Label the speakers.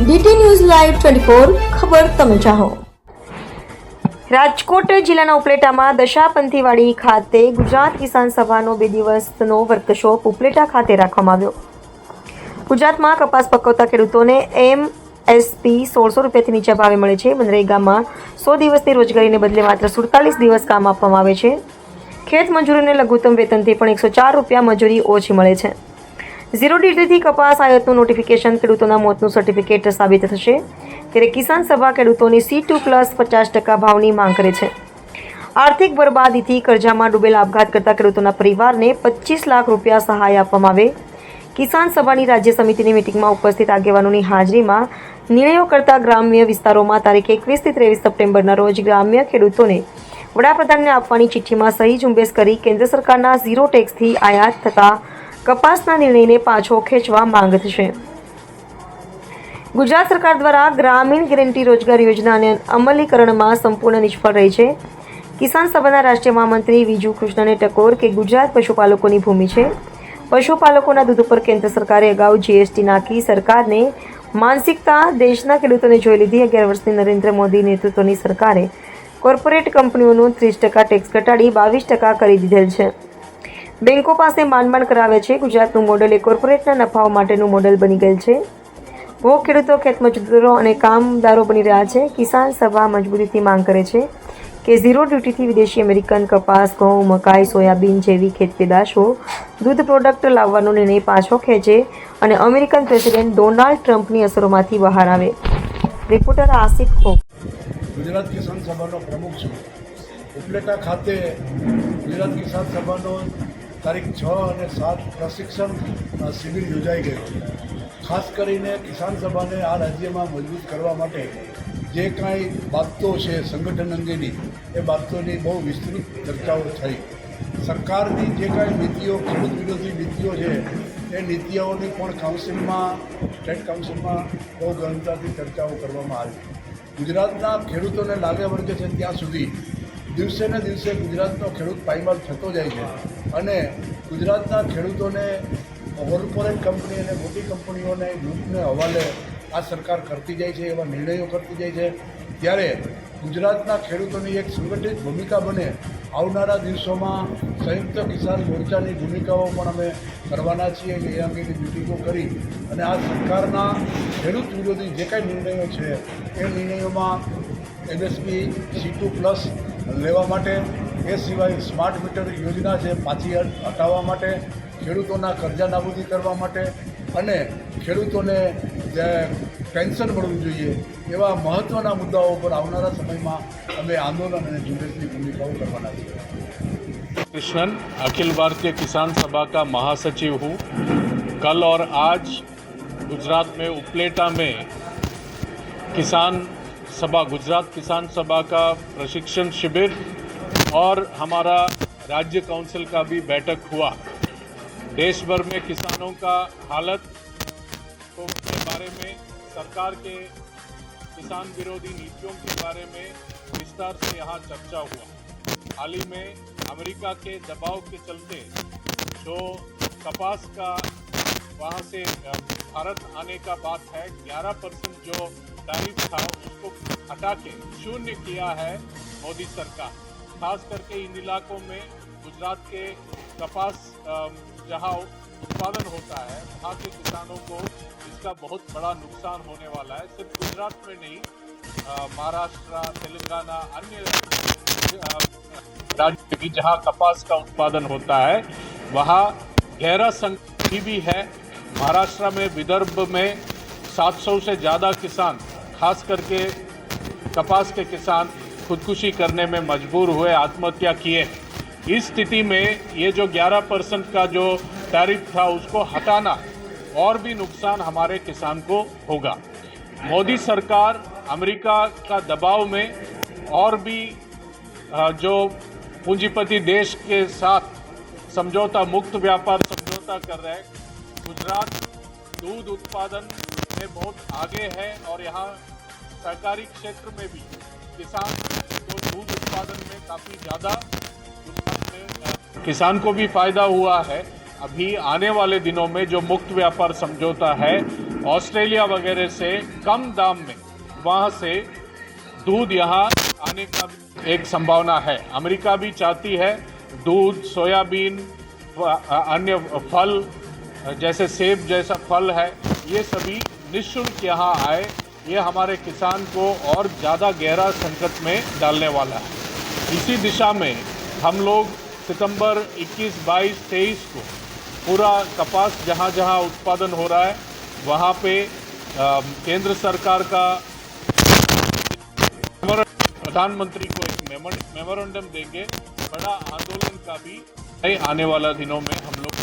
Speaker 1: DT news live twenty four ખબર તમે ચાહો. રાજકોટ જિલ્લાના ઉપલેટામાં દશાપંથીવાડી ખાતે ગુજરાત કિસાન સભાનો બે દિવસનો વર્કશોપ ઉપલેટા ખાતે રાખવામાં આવ્યો. ગુજરાતમાં કપાસ પકવતા ખેડૂતોને એમ એસપી સોળસો રૂપિયાથી નીચે ભાવે મળે છે. મનરેગામાં સો દિવસની રોજગારીને બદલે માત્ર સુડતાલીસ દિવસ કામ આપવામાં આવે છે. ખેત મજૂરોને લઘુત્તમ વેતનથી પણ એકસો ચાર રૂપિયા મજૂરી ઓછી મળે છે. ઝીરો ડિગ્રીથી કપાસ આયાતનું નોટિફિકેશન ખેડૂતોના મોતનું સર્ટિફિકેટ સાબિત થશે. ત્યારે કિસાન સભા ખેડૂતોની સી ટુ પ્લસ પચાસ ટકા ભાવની માંગ કરે છે. આર્થિક બરબાદીથી કરજામાં ડૂબેલા આપઘાત કરતા ખેડૂતોના પરિવારને પચીસ લાખ રૂપિયા સહાય આપવામાં આવે. કિસાન સભાની રાજ્ય સમિતિની મિટિંગમાં ઉપસ્થિત આગેવાનોની હાજરીમાં નિર્ણયો કરતા ગ્રામ્ય વિસ્તારોમાં તારીખ એકવીસથી ત્રેવીસ સપ્ટેમ્બરના રોજ ગ્રામ્ય ખેડૂતોને વડાપ્રધાનને આપવાની ચિઠ્ઠીમાં સહી ઝુંબેશ કરી કેન્દ્ર સરકારના ઝીરો ટેક્સથી આયાત થતા કપાસના નિર્ણયને પાછો ખેંચવા માંગ થશે ગુજરાત સરકાર દ્વારા ગ્રામીણ ગેરંટી રોજગાર યોજનાને અમલીકરણમાં સંપૂર્ણ નિષ્ફળ રહી છે. કિસાન સભાના રાષ્ટ્રીય મહામંત્રી વિજુ કૃષ્ણને ટકોર કે ગુજરાત પશુપાલકોની ભૂમિ છે. પશુપાલકોના દૂધ ઉપર કેન્દ્ર સરકારે અગાઉ જીએસટી નાખી સરકારને માનસિકતા દેશના ખેડૂતોને જોઈ લીધી અગિયાર વર્ષની નરેન્દ્ર મોદી નેતૃત્વની સરકારે કોર્પોરેટ કંપનીઓનું ત્રીસ ટકા ટેક્સ ઘટાડી બાવીસ ટકા કરી દીધેલ છે. બેન્કો પાસે માંડ કરાવે છે. ગુજરાતનું મોડેલ એ કોર્પોરેટના નફાઓ માટેનું મોડેલ બની ગયેલ છે. ભો ખેડૂતો ખેતમજૂરો અને કામદારો બની રહ્યા છે. કિસાન સભા મજબૂરીથી માંગ કરે છે કે ઝીરો ડ્યુટીથી વિદેશી અમેરિકન કપાસ, ઘઉં, મકાઈ, સોયાબીન જેવી ખેત પેદાશો દૂધ પ્રોડક્ટ લાવવાનો નિર્ણય પાછો ખેંચે અને અમેરિકન પ્રેસિડેન્ટ ડોનાલ્ડ ટ્રમ્પની અસરોમાંથી બહાર આવે. રિપોર્ટર આસિફ ખોખ.
Speaker 2: ગુજરાત કિસાન સભાનો પ્રમુખ છું. ઉપલેટા ખાતે ગુજરાત કિસાન સભાનો તારીખ છ અને સાત પ્રશિક્ષણ શિબિર યોજાઈ ગઈ ખાસ કરીને કિસાન સભાને આ રાજ્યમાં મજબૂત કરવા માટે જે કાંઈ બાબતો છે સંગઠન અંગેની, એ બાબતોની બહુ વિસ્તૃત ચર્ચાઓ થઈ. સરકારની જે કાંઈ નીતિઓ, ખેડૂત વિરોધી નીતિઓ છે, એ નીતિઓની પણ કાઉન્સિલમાં, સ્ટેટ કાઉન્સિલમાં બહુ ગંભીરતાથી ચર્ચાઓ કરવામાં આવી. ગુજરાતના ખેડૂતોને લાગે વળગે છે ત્યાં સુધી. દિવસે ને દિવસે ગુજરાતનો ખેડૂત પાયમાલ થતો જાય છે. અને ગુજરાતના ખેડૂતોને કોર્પોરેટ કંપની અને મોટી કંપનીઓને લૂંટને હવાલે આ સરકાર કરતી જાય છે, એવા નિર્ણયો કરતી જાય છે. ત્યારે ગુજરાતના ખેડૂતોની એક સંગઠિત ભૂમિકા બને આવનારા દિવસોમાં સંયુક્ત કિસાન મોરચાની ભૂમિકાઓ પણ અમે કરવાના છીએ અને એ અંગેની મિટિંગો કરી. અને આ સરકારના ખેડૂત વિરોધી જે કાંઈ નિર્ણયો છે, એ નિર્ણયોમાં એમએસપી સી ટુ પ્લસ લેવા માટે એ સિવાય સ્માર્ટ મીટર યોજના છે પાછી હટ- હટાવવા માટે ખેડૂતોના કરજા નાબૂદી કરવા માટે અને ખેડૂતોને જે પેન્શન મળવું જોઈએ એવા મહત્ત્વના મુદ્દાઓ પર આવનારા સમયમાં અમે આંદોલન અને ઝુંબેશની ભૂમિકાઓ કરવાના છીએ
Speaker 3: कृष्णन अखिल भारतीय किसान सभा का महासचिव हूँ कल और आज गुजरात में उपलेटा में किसान सभा गुजरात किसान सभा का प्रशिक्षण शिविर और हमारा राज्य काउंसिल का भी बैठक हुआ। देश भर में किसानों का हालत को के बारे में, सरकार के किसान विरोधी नीतियों के बारे में विस्तार से यहाँ चर्चा हुआ। हाल ही में अमेरिका के दबाव के चलते जो कपास का वहाँ से भारत आने का बात है 11 परसेंट जो टैरिफ था उसको हटा के शून्य किया है मोदी सरकार। खास करके इन इलाकों में गुजरात के कपास जहाँ उत्पादन होता है, वहाँ के किसानों को इसका बहुत बड़ा नुकसान होने वाला है। सिर्फ़ गुजरात में नहीं महाराष्ट्र, तेलंगाना, अन्य राज्य भी जहाँ कपास का उत्पादन होता है, वहाँ गहरा संकट भी है। महाराष्ट्र में, विदर्भ में 700 से ज़्यादा किसान, खास करके कपास के किसान खुदकुशी करने में मजबूर हुए, आत्महत्या किए। इस स्थिति में ये जो 11 परसेंट का जो टैरिफ था, उसको हटाना और भी नुकसान हमारे किसान को होगा। मोदी सरकार अमेरिका का दबाव में और भी जो पूंजीपति देश के साथ समझौता, मुक्त व्यापार समझौता कर रहे हैं, गुजरात दूध उत्पादन में बहुत आगे है और यहाँ सहकारी क्षेत्र में भी किसान जो दूध उत्पादन में काफ़ी ज़्यादा किसान को भी फ़ायदा हुआ है। अभी आने वाले दिनों में जो मुक्त व्यापार समझौता है, ऑस्ट्रेलिया वगैरह से कम दाम में वहाँ से दूध यहाँ आने का एक संभावना है। अमेरिका भी चाहती है दूध, सोयाबीन अन्य फल जैसे सेब जैसा फल है, ये सभी निःशुल्क यहाँ आए। ये हमारे किसान को और ज़्यादा गहरा संकट में डालने वाला है। इसी दिशा में हम लोग सितंबर 21, 22, 23 को पूरा कपास जहाँ जहाँ उत्पादन हो रहा है वहाँ पे केंद्र सरकार का प्रधानमंत्री को एक मेमोरेंडम देंगे। बड़ा आंदोलन का भी आने वाला दिनों में हम लोग